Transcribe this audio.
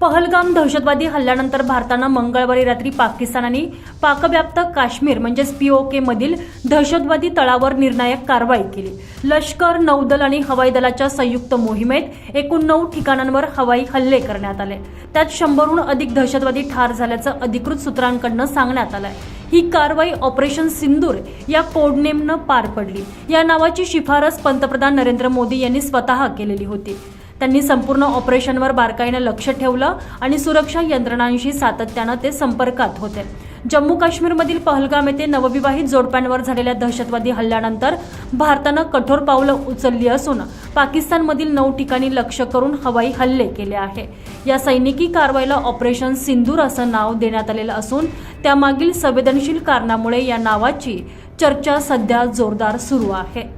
पहलगाम दहशतवादी हल्ल्यानंतर भारतानं मंगळवारी रात्री पाकिस्तान पाकव्याप्त काश्मीर म्हणजेच पीओके मधील दहशतवादी तळावर निर्णायक कारवाई केली. लष्कर नौदल आणि हवाई दलाच्या संयुक्त मोहिमेत एकूण नऊ ठिकाणांवर हवाई हल्ले करण्यात आले. त्यात शंभरहून अधिक दहशतवादी ठार झाल्याचं अधिकृत सूत्रांकडनं सांगण्यात आलंय. ही कारवाई ऑपरेशन सिंदूर या कोडनेमनं पार पडली. या नावाची शिफारस पंतप्रधान नरेंद्र मोदी यांनी स्वतः केलेली होती. त्यांनी संपूर्ण ऑपरेशनवर बारकाईनं लक्ष ठेवलं आणि सुरक्षा यंत्रणांशी सातत्यानं ते संपर्कात होते. जम्मू काश्मीरमधील पहलगाम येथे नवविवाहित जोडप्यांवर झालेल्या दहशतवादी हल्ल्यानंतर भारतानं कठोर पावलं उचलली असून पाकिस्तानमधील नऊ ठिकाणी लक्ष करून हवाई हल्ले केले आहे. या सैनिकी कारवाईला ऑपरेशन सिंदूर असं नाव देण्यात आलेलं असून त्यामागील संवेदनशील कारणामुळे या नावाची चर्चा सध्या जोरदार सुरू आहे.